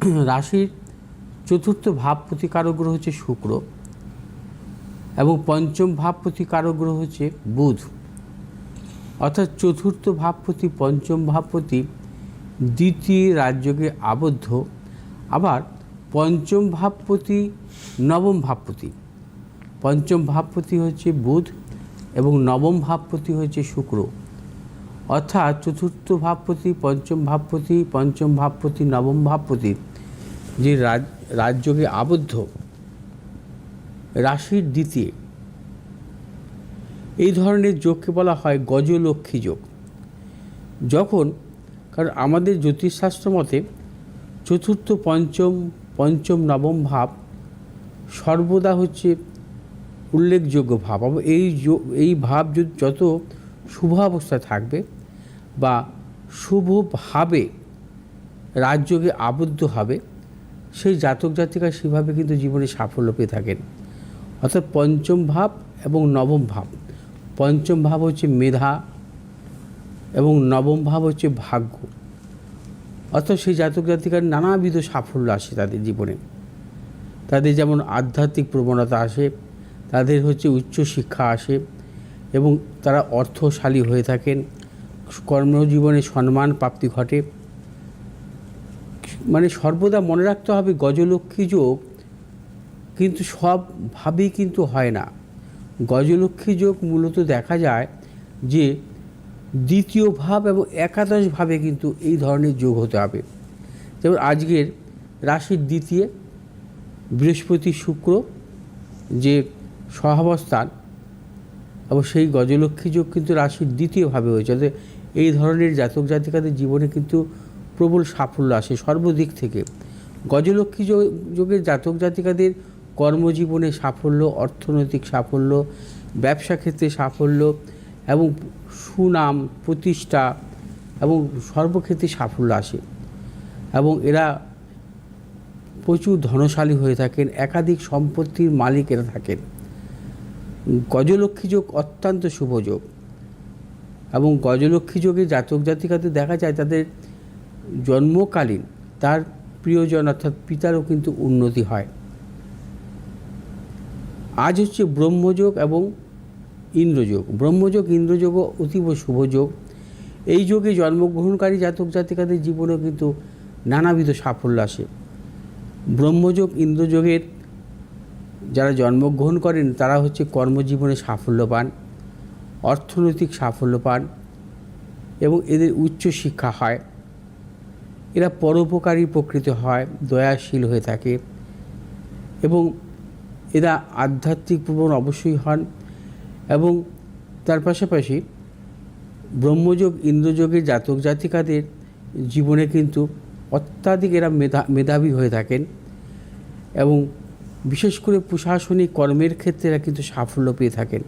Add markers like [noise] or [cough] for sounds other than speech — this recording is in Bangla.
[clears throat] রাশির চতুর্থ ভাবপতি কারক গ্রহ হচ্ছে শুক্র এবং পঞ্চম ভাবপতি কারক গ্রহ হচ্ছে বুধ। অর্থাৎ চতুর্থ ভাবপতি পঞ্চম ভাবপতি দ্বিতীয় রাজ্যকে আবদ্ধ। আবার পঞ্চম ভাবপতি নবম ভাবপতি পঞ্চম ভাবপতি হচ্ছে বুধ এবং নবম ভাবপতি হচ্ছে শুক্র। অর্থাৎ চতুর্থ ভাবপতি পঞ্চম ভাবপতি পঞ্চম ভাবপতি নবম ভাবপতি যে রাজ, রাজযোগে আবদ্ধ, রাশির দ্বিতীয়। এই ধরনের যোগকে বলা হয় গজলক্ষ্মী যোগ। যখন, কারণ আমাদের জ্যোতিষশাস্ত্র মতে চতুর্থ পঞ্চম পঞ্চম নবম ভাব সর্বদা হচ্ছে উল্লেখযোগ্য ভাব। এই এই ভাব যত শুভ অবস্থায় থাকবে বা শুভভাবে রাজযোগে আবদ্ধ হবে সেই জাতক জাতিকা সেভাবে কিন্তু জীবনে সাফল্য পেয়ে থাকেন। অর্থাৎ পঞ্চম ভাব এবং নবম ভাব। পঞ্চম ভাব হচ্ছে মেধা এবং নবম ভাব হচ্ছে ভাগ্য। অর্থাৎ সেই জাতক জাতিকার নানাবিধ সাফল্য আসে তাদের জীবনে। তাদের যেমন আধ্যাত্মিক প্রবণতা আসে, তাদের হচ্ছে উচ্চ শিক্ষা আসে এবং তারা অর্থশালী হয়ে থাকেন, কর্মজীবনে সম্মান প্রাপ্তি ঘটে। মানে সর্বদা মনে রাখতে হবে গজলক্ষ্মী যোগ কিন্তু সবভাবেই কিন্তু হয় না। গজলক্ষ্মী যোগ মূলত দেখা যায় যে দ্বিতীয় ভাব এবং একাদশ ভাবে কিন্তু এই ধরনের যোগ হতে হবে। যেমন আজকের রাশির দ্বিতীয়, বৃহস্পতি শুক্র যে সহাবস্থান এবং সেই গজলক্ষ্মী যোগ কিন্তু রাশির দ্বিতীয়ভাবে হয়েছে। অর্থাৎ এই ধরনের জাতক জাতিকাদের জীবনে কিন্তু প্রবল সাফল্য আসে সর্বদিক থেকে। গজলক্ষ্মী যোগ- যোগের জাতক জাতিকাদের কর্মজীবনে সাফল্য, অর্থনৈতিক সাফল্য, ব্যবসা ক্ষেত্রে সাফল্য এবং সুনাম, প্রতিষ্ঠা এবং সর্বক্ষেত্রে সাফল্য আসে এবং এরা প্রচুর ধনশালী হয়ে থাকেন, একাধিক সম্পত্তির মালিক এরা থাকেন। গজলক্ষ্মী যোগ অত্যন্ত শুভ যোগ এবং গজলক্ষ্মী যোগে জাতক জাতিকাদের দেখা যায় তাদের জন্মকালীন তার প্রিয়জন অর্থাৎ পিতারও কিন্তু উন্নতি হয়। আজ হচ্ছে ব্রহ্মযোগ এবং ইন্দ্রযোগ। ব্রহ্মযোগ, ইন্দ্রযোগও অতীব শুভ যোগ। এই যোগে জন্মগ্রহণকারী জাতক জাতিকাদের জীবনেও কিন্তু নানাবিধ সাফল্য আসে। ব্রহ্মযোগ, ইন্দ্রযোগের যারা জন্মগ্রহণ করেন, তারা হচ্ছে কর্মজীবনে সাফল্য পান, অর্থনৈতিক সাফল্য পান এবং এদের উচ্চ শিক্ষা হয়। এরা পরোপকারী প্রকৃত হয়, দয়াশীল হয়ে থাকে এবং এরা আধ্যাত্মিক প্রবণ অবশ্যই হন এবং তার পাশাপাশি ব্রহ্মযোগ ইন্দ্রযোগের জাতক, জাতিকাদের জীবনে কিন্তু অত্যাধিক এরা মেধা, মেধাবী হয়ে থাকেন এবং বিশেষ করে প্রশাসনিক কর্মের ক্ষেত্রে এরা কিন্তু সাফল্য পেয়ে থাকেন।